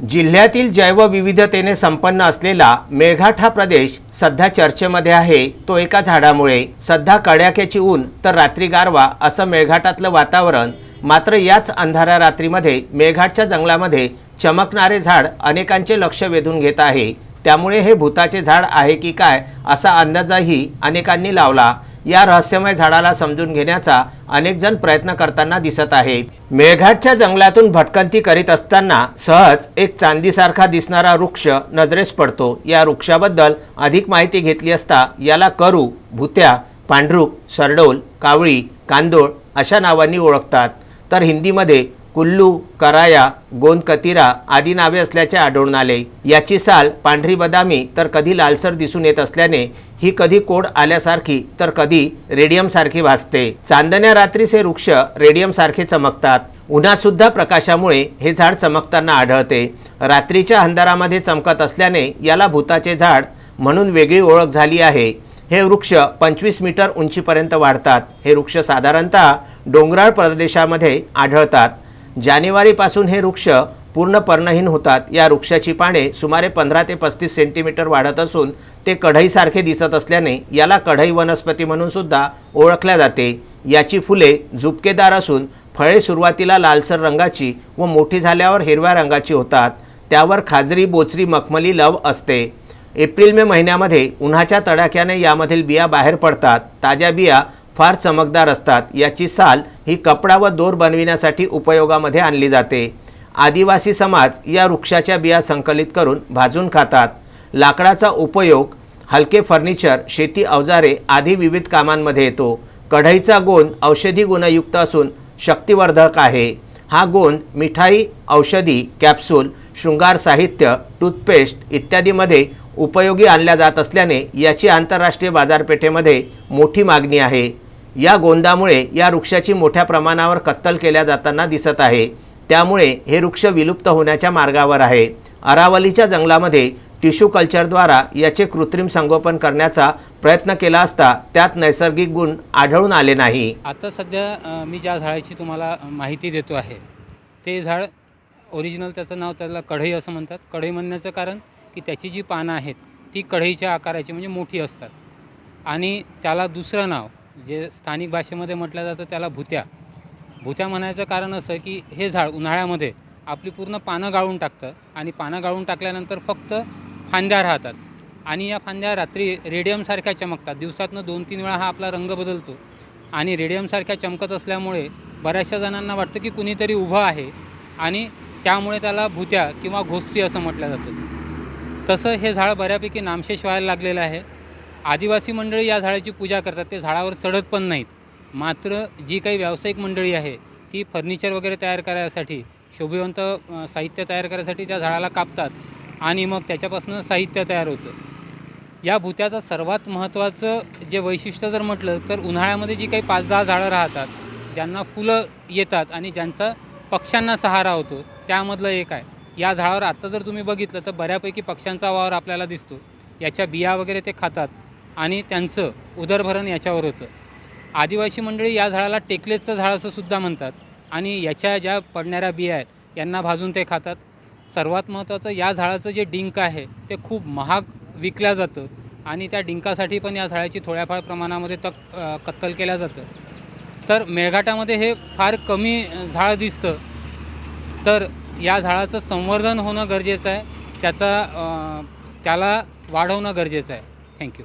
जिल्ह्यातील जैवविविधतेने संपन्न असलेला मेळघाट हा प्रदेश सध्या चर्चेमध्ये आहे. तो एका झाडामुळे. सध्या कड्याक्याची ऊन तर रात्री गारवा असं मेळघाटातलं वातावरण. मात्र याच अंधाऱ्या रात्रीमध्ये मेळघाटच्या जंगलामध्ये चमकणारे झाड अनेकांचे लक्ष वेधून घेत आहे. त्यामुळे हे भूताचे झाड आहे की काय असा अंदाजही अनेकांनी लावला. या रहस्यमय झाडाला समजून घेण्याचा अनेक जण प्रयत्न करताना दिसत आहेत. मेळघाटच्या जंगलातून भटकंती करीत असताना सहज एक चांदीसारखा दिसणारा वृक्ष नजरेस पडतो. या वृक्षाबद्दल अधिक माहिती घेतली असता याला करू भुत्या पांढरूक सरडोल कावळी कांदोळ अशा नावांनी ओळखतात. तर हिंदीमध्ये कुल्लू कराया गोंदकतिरा आदी नावे असल्याचे आढळून आले. याची साल पांढरी बदामी तर कधी लालसर दिसून येत असल्याने ही कधी कोड आल्यासारखी तर कधी रेडियमसारखी भासते. चांदण्या रात्रीस हे वृक्ष रेडियमसारखे चमकतात. उन्हासुद्धा प्रकाशामुळे हे झाड चमकताना आढळते. रात्रीच्या अंधारामध्ये चमकत असल्याने याला भूताचे झाड म्हणून वेगळी ओळख झाली आहे. हे वृक्ष पंचवीस मीटर उंचीपर्यंत वाढतात. हे वृक्ष साधारणतः डोंगराळ प्रदेशामध्ये आढळतात. जानेवारीपासून हे वृक्ष पूर्ण पर्णहीन होतात. या वृक्षाची पाने सुमारे पंधरा ते पस्तीस सेंटीमीटर वाढत असून ते कढईसारखे दिसत असल्याने याला कढई वनस्पती म्हणून सुद्धा ओळखल्या जाते. याची फुले झुपकेदार असून फळे सुरुवातीला लालसर रंगाची व मोठी झाल्यावर हिरव्या रंगाची होतात. त्यावर खाजरी बोचरी मखमली लव असते. एप्रिल मे महिन्यामध्ये उन्हाच्या तडाख्याने यामधील बिया बाहेर पडतात. ताज्या बिया फार चमकदार असतात. याची साल ही कपडा व दोर बनविण्यासाठी उपयोगामध्ये आणली जाते. आदिवासी समाज या वृक्षाच्या बिया संकलित करून भाजून खातात. लाकडाचा उपयोग हलके फर्निचर शेती अवजारे आदी विविध कामांमध्ये येतो. कढईचा गोंद औषधी गुणयुक्त असून शक्तिवर्धक आहे. हा गोंद मिठाई औषधी कॅप्सूल शृंगार साहित्य टूथपेस्ट इत्यादीमध्ये उपयोगी आणल्या जात असल्याने याची आंतरराष्ट्रीय बाजारपेठेमध्ये मोठी मागणी आहे. या गोंदामुळे या वृक्षाची मोठ्या प्रमाणावर कत्तल केल्या जाताना दिसत आहे. त्यामुळे हे वृक्ष विलुप्त होण्याच्या मार्गावर आहे. अरावलीच्या जंगलामध्ये टिश्यू कल्चरद्वारा याचे कृत्रिम संगोपन करण्याचा प्रयत्न केला असता त्यात नैसर्गिक गुण आढळून आले नाही. आता सध्या मी ज्या झाडाची तुम्हाला माहिती देतो आहे ते झाड ओरिजिनल त्याचं नाव त्याला कढई असं म्हणतात. कढई म्हणण्याचं कारण की त्याची जी पानं आहेत ती कढईच्या आकाराची म्हणजे मोठी असतात. आणि त्याला दुसरं नाव जे स्थानिक भाषेमध्ये म्हटलं जातं त्याला भुत्या. भुत्या म्हणायचं कारण असं की हे झाड उन्हाळ्यामध्ये आपली पूर्ण पानं गाळून टाकतं आणि पानं गाळून टाकल्यानंतर फक्त फांद्या राहतात. आणि या फांद्या रात्री रेडियमसारख्या चमकतात. दिवसातनं दोन तीन वेळा हा आपला रंग बदलतो. आणि रेडियमसारख्या चमकत असल्यामुळे बऱ्याचशा जणांना वाटतं की कुणीतरी उभं आहे आणि त्यामुळे त्याला भुत्या किंवा घोस्ती असं म्हटलं जातं. तसं हे झाड बऱ्यापैकी नामशेष व्हायला लागलेलं आहे. आदिवासी मंडळी या झाडाची पूजा करतात. ते झाडावर चढत पण नाहीत. मात्र जी काही व्यावसायिक मंडळी आहे ती फर्निचर वगैरे तयार करायसाठी शोभिवंत साहित्य तयार करायसाठी त्या झाडाला कापतात आणि मग त्याच्यापासून साहित्य तयार होतं. या भुत्याचं सर्वात महत्त्वाचं जे वैशिष्ट्य जर म्हटलं तर उन्हाळ्यामध्ये जी काही पाच दहा झाडं राहतात ज्यांना फुलं येतात आणि ज्यांचा पक्ष्यांना सहारा होतो त्यामधलं एक आहे. या झाडावर आत्ता जर तुम्ही बघितलं तर बऱ्यापैकी पक्ष्यांचा वावर आपल्याला दिसतो. याच्या बिया वगैरे ते खातात. आणि त्यांचं उदरभरण याच्यावर होतं. आदिवासी मंडळी या झाडाला टेकलेचं झाड असं सुद्धा म्हणतात आणि याच्या ज्या पडणाऱ्या बिया आहेत यांना भाजून ते खातात. सर्वात महत्त्वाचं या झाडाचं जे डिंक आहे ते खूप महाग विकल्या जातं आणि त्या डिंकासाठी पण या झाडाची थोड्याफार प्रमाणामध्ये तक कत्तल केल्या जातं. तर मेळघाटामध्ये हे फार कमी झाडं झाड दिसतं. तर या झाडाचं संवर्धन होणं गरजेचं आहे. त्याचा त्याला वाढवणं गरजेचं आहे. Thank you.